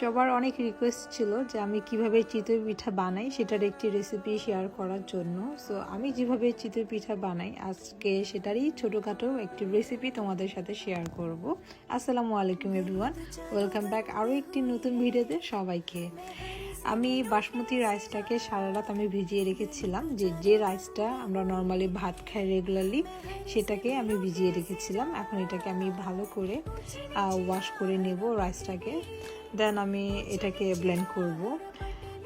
সবার অনেক রিকোয়েস্ট ছিল যে আমি কীভাবে চিতই পিঠা বানাই সেটার একটি রেসিপি শেয়ার করার জন্য। সো আমি যেভাবে চিতই পিঠা বানাই, আজকে সেটারই ছোটোখাটো একটি রেসিপি তোমাদের সাথে শেয়ার করব। আসসালামু আলাইকুম এভরিওয়ান ওয়েলকাম ব্যাক আরও একটি নতুন ভিডিওতে সবাইকে। আমি বাসমতি রাইসটাকে সারা রাত আমি ভিজিয়ে রেখেছিলাম, যে যে রাইসটা আমরা নর্মালি ভাত খাই রেগুলারলি সেটাকে আমি ভিজিয়ে রেখেছিলাম। এখন এটাকে আমি ভালো করে ওয়াশ করে নেব রাইসটাকে দেন আমি এটাকে ব্লেন্ড করব।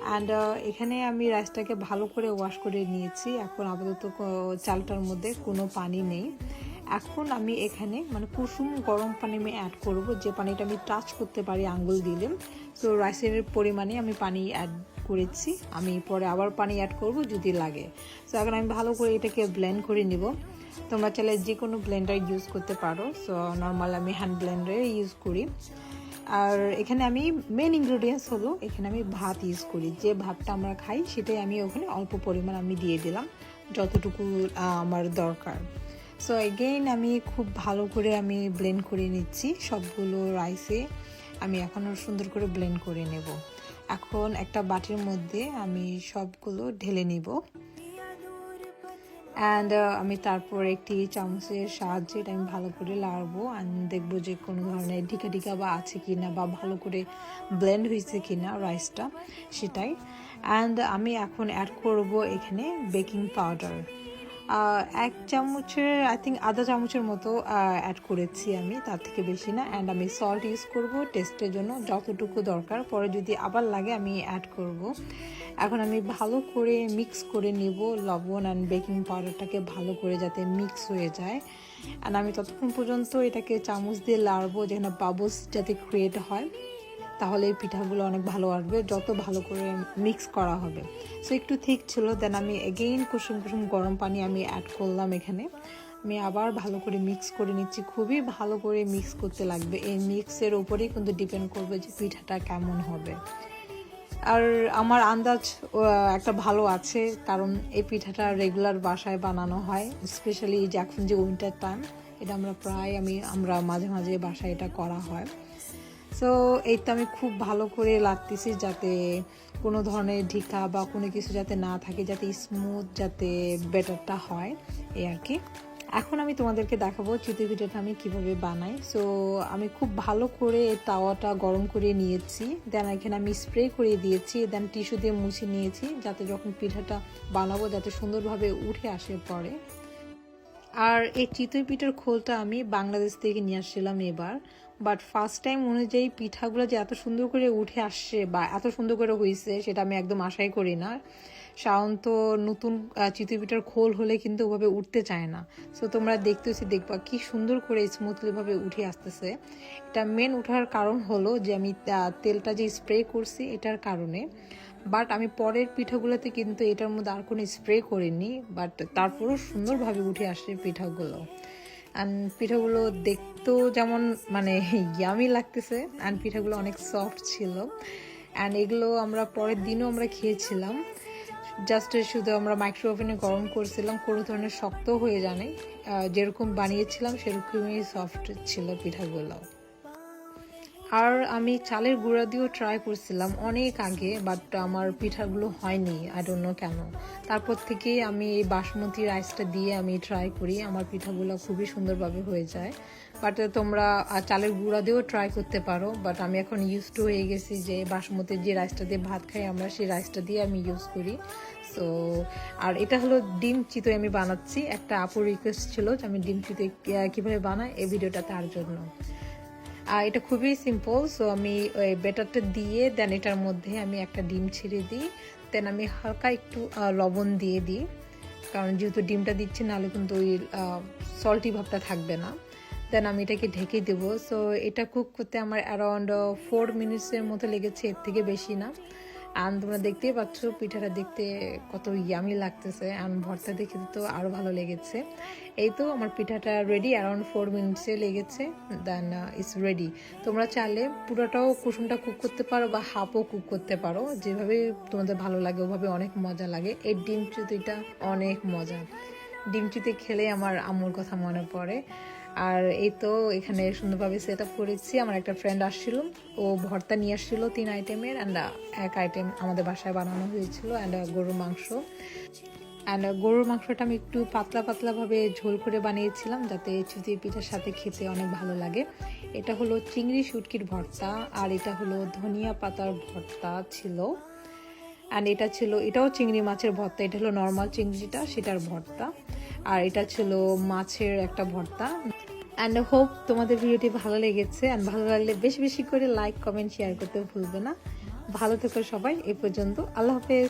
অ্যান্ড এখানে আমি রাইসটাকে ভালো করে ওয়াশ করে নিয়েছি। এখন আপাতত চালটার মধ্যে কোনো পানি নেই। এখন আমি এখানে মানে কুসুম গরম পানি আমি অ্যাড করব। যে পানিটা আমি টাচ করতে পারি আঙ্গুল দিলে। তো রাইসের পরিমাণে আমি পানি অ্যাড করেছি। আমি পরে আবার পানি অ্যাড করব যদি লাগে। সো এখন আমি ভালো করে এটাকে ব্লেন্ড করে নিব। তোমরা চাইলে যে কোনো ব্লেন্ডার ইউজ করতে পারো। সো নর্মাল আমি হ্যান্ড ব্লেন্ডারে ইউজ করি। আর এখানে আমি মেন ইনগ্রিডিয়েন্টস হলো, এখানে আমি ভাত ইউজ করি। যে ভাতটা আমরা খাই, সেটাই আমি ওখানে অল্প পরিমাণ আমি দিয়ে দিলাম, যতটুকু আমার দরকার। সো এগেইন আমি খুব ভালো করে আমি ব্লেন্ড করে নিচ্ছি। সবগুলো রাইসে আমি এখনও সুন্দর করে ব্লেন্ড করে নেব। এখন একটা বাটির মধ্যে আমি সবগুলো ঢেলে নিব। অ্যান্ড আমি তারপর একটি চামচের সাহায্যে এটা আমি ভালো করে লাড়বো অ্যান্ড দেখব যে কোনো ধরনের ঢিকা ঢিকা বা আছে কি না বা ভালো করে ব্লেন্ড হয়েছে কি না রাইসটা সেটাই। অ্যান্ড আমি এখন অ্যাড করব এখানে বেকিং পাউডার এক চামচের আই থিঙ্ক আধা চামচের মতো অ্যাড করেছি আমি, তার থেকে বেশি না। অ্যান্ড আমি সল্ট ইউজ করব টেস্টের জন্য, যতটুকু দরকার। পরে যদি আবার লাগে, আমি অ্যাড করব। এখন আমি ভালো করে মিক্স করে নেব লবণ অ্যান্ড বেকিং পাউডারটাকে ভালো করে যাতে মিক্স হয়ে যায়। অ্যান্ড আমি ততক্ষণ পর্যন্ত এটাকে চামচ দিয়ে লাড়বো যেখানে বাবলস যাতে ক্রিয়েট হয়। তাহলে এই পিঠাগুলো অনেক ভালো আসবে, যত ভালো করে মিক্স করা হবে। সো একটু ঠিক ছিল দেন আমি এগেইন কুসুম কুসুম গরম পানি আমি অ্যাড করলাম এখানে। আমি আবার ভালো করে মিক্স করে নিচ্ছি, খুবই ভালো করে মিক্স করতে লাগবে। এই মিক্সের উপরেই কিন্তু ডিপেন্ড করবে যে পিঠাটা কেমন হবে। আর আমার আন্দাজ একটা ভালো আছে, কারণ এই পিঠাটা রেগুলার বাসায় বানানো হয় স্পেশালি যে এখন যে উইন্টার টাইম এটা আমরা প্রায় আমি, আমরা মাঝে মাঝে বাসায় এটা করা হয়। সো এই তো আমি খুব ভালো করে লাগতেছি যাতে কোনো ধরনের ঢিকা বা কোনো কিছু যাতে না থাকে, যাতে স্মুথ যাতে বেটারটা হয় এই আর কি। এখন আমি তোমাদেরকে দেখাবো চিতই পিঠাটা আমি কীভাবে বানাই। সো আমি খুব ভালো করে তাওয়াটা গরম করে নিয়েছি দেন এখানে আমি স্প্রে করে দিয়েছি দেন টিস্যু দিয়ে মুছে নিয়েছি, যাতে যখন পিঠাটা বানাবো যাতে সুন্দরভাবে উঠে আসে পরে। আর এই চিতই পিঠার খোলটা আমি বাংলাদেশ থেকে নিয়ে আসছিলাম এবার। বাট ফার্স্ট টাইম অনুযায়ী পিঠাগুলো যে এত সুন্দর করে উঠে আসছে বা এত সুন্দর করে হয়েছে সেটা আমি একদম আশাই করি না। সাধারণত নতুন আহ, চিতই পিঠার খোল হলে কিন্তু ওভাবে উঠতে চায় না। সো তোমরা দেখতেছি দেখবা কি সুন্দর করে স্মুথলিভাবে উঠে আসতেছে। এটা মেন ওঠার কারণ হলো যে আমি তেলটা যে স্প্রে করছি এটার কারণে। বাট আমি পরের পিঠাগুলোতে কিন্তু এটার মধ্যে আর কোনো স্প্রে করিনি। বাট তারপরও সুন্দরভাবে উঠে আসছে পিঠাগুলো। পিঠাগুলো দেখতেও যেমন মানে ইয়ামি লাগতেছে। অ্যান্ড পিঠাগুলো অনেক সফট ছিল। অ্যান্ড এগুলো আমরা পরের দিনও আমরা খেয়েছিলাম। জাস্ট শুধু আমরা মাইক্রো ওভেনে গরম করছিলাম। কোনো ধরনের শক্ত হয়ে যায় যেরকম বানিয়েছিলাম, সেরকমই সফট ছিল পিঠাগুলো। আর আমি চালের গুঁড়া দিয়েও ট্রাই করছিলাম অনেক আগে বাট আমার পিঠাগুলো হয়নি ডোন্ট নো কেন। তারপর থেকে আমি এই বাসমতি রাইসটা দিয়ে আমি ট্রাই করি, আমার পিঠাগুলো খুবই সুন্দরভাবে হয়ে যায়। বাট তোমরা চালের গুঁড়া দিয়েও ট্রাই করতে পারো বাট আমি এখন ইউজ টু হয়ে গেছি যে বাসমতির যে রাইসটা দিয়ে ভাত খাই আমরা, সেই রাইসটা দিয়ে আমি ইউজ করি। সো আর এটা হলো ডিম চিতই আমি বানাচ্ছি। একটা আপুর রিকোয়েস্ট ছিল যে আমি ডিম চিতই কীভাবে বানাই, এই ভিডিওটা তার জন্য। আর এটা খুবই সিম্পল সো আমি, ওই বেটারটা দিয়ে দেন এটার মধ্যে আমি একটা ডিম ছেড়ে দিই। দেন আমি হালকা একটু লবণ দিয়ে দিই, কারণ যেহেতু ডিমটা দিচ্ছে, নাহলে কিন্তু ওই সল্টি ভাবটা থাকবে না। দেন আমি এটাকে ঢেকে দেব সো এটা কুক করতে আমার অ্যারাউন্ড ফোর মিনিটসের মতো লেগেছে, এর থেকে বেশি না। অ্যান্ড তোমরা দেখতেই পাচ্ছ, পিঠাটা দেখতে কত ইয়ামি লাগতেছে অ্যান্ড ভর্তা দেখে তো আরও ভালো লেগেছে। এই তো আমার পিঠাটা রেডি অ্যারাউন্ড ফোর মিনিটসে লেগেছে দেন ইটস রেডি তোমরা চাইলে পুরোটাও কুসুমটা কুক করতে পারো বা হাফও কুক করতে পারো, যেভাবে তোমাদের ভালো লাগে, ওভাবে অনেক মজা লাগে। এই ডিম চুতিটা অনেক মজা। ডিম চুতি খেলে আমার আম্মুর কথা মনে পড়ে। আর এই তো এখানে সুন্দরভাবে সেট আপ করেছি। আমার একটা ফ্রেন্ড আসছিল, ও ভর্তা নিয়ে আসছিল তিন আইটেমের অ্যান্ড এক আইটেম আমাদের বাসায় বানানো হয়েছিল অ্যান্ড গরুর মাংস। অ্যান্ড গরুর মাংসটা আমি একটু পাতলা পাতলাভাবে ঝোল করে বানিয়েছিলাম যাতে চিতই পিঠার সাথে খেতে অনেক ভালো লাগে। এটা হলো চিংড়ি শুটকির ভর্তা আর এটা হলো ধনিয়া পাতার ভর্তা ছিল। অ্যান্ড এটা ছিল, এটাও চিংড়ি মাছের ভর্তা, এটা হলো নর্মাল চিংড়িটা, সেটার ভর্তা। আর এটা ছিল মাছের একটা ভর্তা। অ্যান্ড হোপ তোমাদের ভিডিওটি ভালো লেগেছে অ্যান্ড ভালো লাগলে বেশি বেশি করে লাইক কমেন্ট শেয়ার করতেও ভুলবে না। ভালো থেকো সবাই, এ পর্যন্ত। আল্লাহ হাফেজ।